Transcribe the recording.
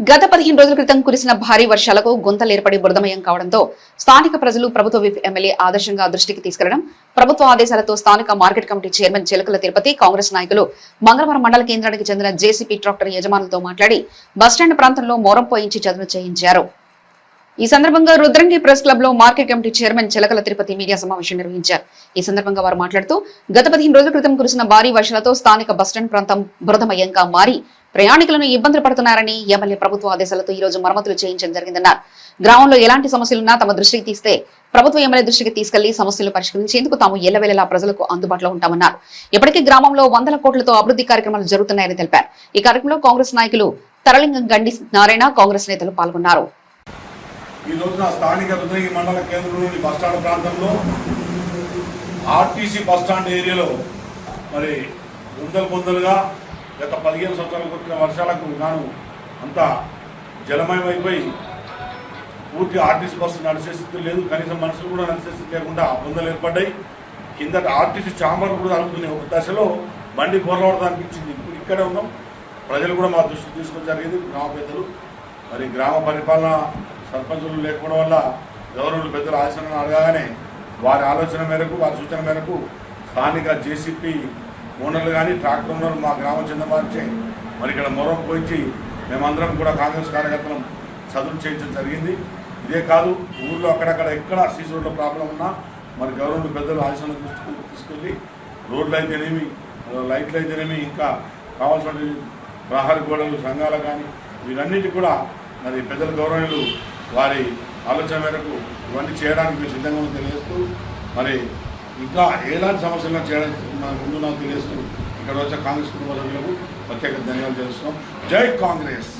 గత పదిహేను రోజుల క్రితం కురిసిన భారీ వర్షాలకు గుంతలు ఏర్పడి బురదమయం కావడంతో స్థానిక ప్రజలు ప్రభుత్వ విప్ ఎమ్మెల్యే ఆదర్శంగా దృష్టికి తీసుకెళ్ళడం ప్రభుత్వ ఆదేశాలతో స్థానిక market committee chairman Chilakala Tirupathi Congress నాయకులు మంగళవారం మండల కేంద్రానికి చెందిన జేసీపీ ట్రాక్టర్ యజమానులతో మాట్లాడి బస్టాండ్ ప్రాంతంలో మోరం పోయించి చదును చేయించారు. ఈ సందర్భంగా రుద్రంగి ప్రెస్ క్లబ్లో market committee chairman Chilakala Tirupathi media సమావేశం నిర్వహించారు. ఈ సందర్భంగా వారు మాట్లాడుతూ గత పదిహేను రోజుల క్రితం కురిసిన భారీ వర్షాలతో స్థానిక బస్టాండ్ ప్రాంతం బురదమయంగా మారి ప్రయాణికులను ఇబ్బందులు పడుతున్నారని ఎమ్మెల్యే ప్రభుత్వ ఆదేశాలతో ఈ రోజు మరమ్మతులు చేయించడం జరిగిందన్నారు. గ్రామంలో ఎలాంటి సమస్యలున్నా తమ దృష్టికి తీస్తే ప్రభుత్వ ఎమ్మెల్యే దృష్టికి తీసుకెళ్ళి సమస్యలు పరిష్కరించేందుకు తాము ఎల్లవేళలా ప్రజలకు అందుబాటులో ఉంటామన్నారు. ఇప్పటికీ గ్రామంలో వందల కోట్లతో అభివృద్ధి కార్యక్రమాలు జరుగుతున్నాయని తెలిపారు. ఈ కార్యక్రమంలో కాంగ్రెస్ నాయకులు తరలింగం గండి నారాయణ కాంగ్రెస్ నేతలు పాల్గొన్నారు. ఈ రోజున స్థానిక రుద్రగి మండల కేంద్రంలోని బస్టాండ్ ప్రాంతంలో ఆర్టీసీ బస్టాండ్ ఏరియాలో మరి బొందలు బొందలుగా గత పదిహేను సంవత్సరాలకు వచ్చిన వర్షాలకు గాను అంతా జలమయమైపోయి పూర్తి ఆర్టీసీ బస్సు నడిచే స్థితి లేదు. కనీసం మనుషులు కూడా నడిచే స్థితి లేకుండా బొందలు ఏర్పడ్డాయి. కింద ఆర్టీసీ చాంబర్ కూడా అనుకునే ఒక దశలో బండి బొర్రవడదా అనిపించింది ఇప్పుడు ఇక్కడే ఉన్నాం. ప్రజలు కూడా మా దృష్టికి తీసుకొని జరిగింది గ్రామ పెద్దలు. మరి గ్రామ పరిపాలన సర్పంచులు లేకపోవడం వల్ల గవర్నమెంట్ పెద్దల ఆశలను అడగానే వారి ఆలోచన మేరకు వారి సూచన మేరకు స్థానిక జేసీపీ ఓనర్లు కానీ ట్రాక్టర్ ఓనర్లు మా గ్రామం చెందవారిచే మరి ఇక్కడ మొరం పోయించి మేమందరం కూడా కాంగ్రెస్ కార్యకర్తలను చదువు చేయించడం జరిగింది. ఇదే కాదు ఊళ్ళో అక్కడక్కడ ఎక్కడ సీసీ రోడ్ల ప్రాబ్లం ఉన్నా మరి గవర్నమెంట్ పెద్దలు ఆశలను తీసుకెళ్ళి రోడ్లు అయితేనేమి లైట్లు అయితేనేమి ఇంకా కావాల్సిన ప్రహరి గోడలు సంఘాలు కానీ వీరన్నిటి కూడా మరి పెద్దల గౌరవనీయులు వారి ఆలోచన మేరకు ఇవన్నీ చేయడానికి మేము సిద్ధంగా తెలియజేస్తూ మరి ఇంకా ఎలాంటి సమస్యలను చేయడానికి ముందు నాకు తెలియజేస్తూ ఇక్కడ వచ్చే కాంగ్రెస్ కుటుంబ సభ్యులకు ప్రత్యేక ధన్యవాదాలు చేస్తున్నాం జై కాంగ్రెస్!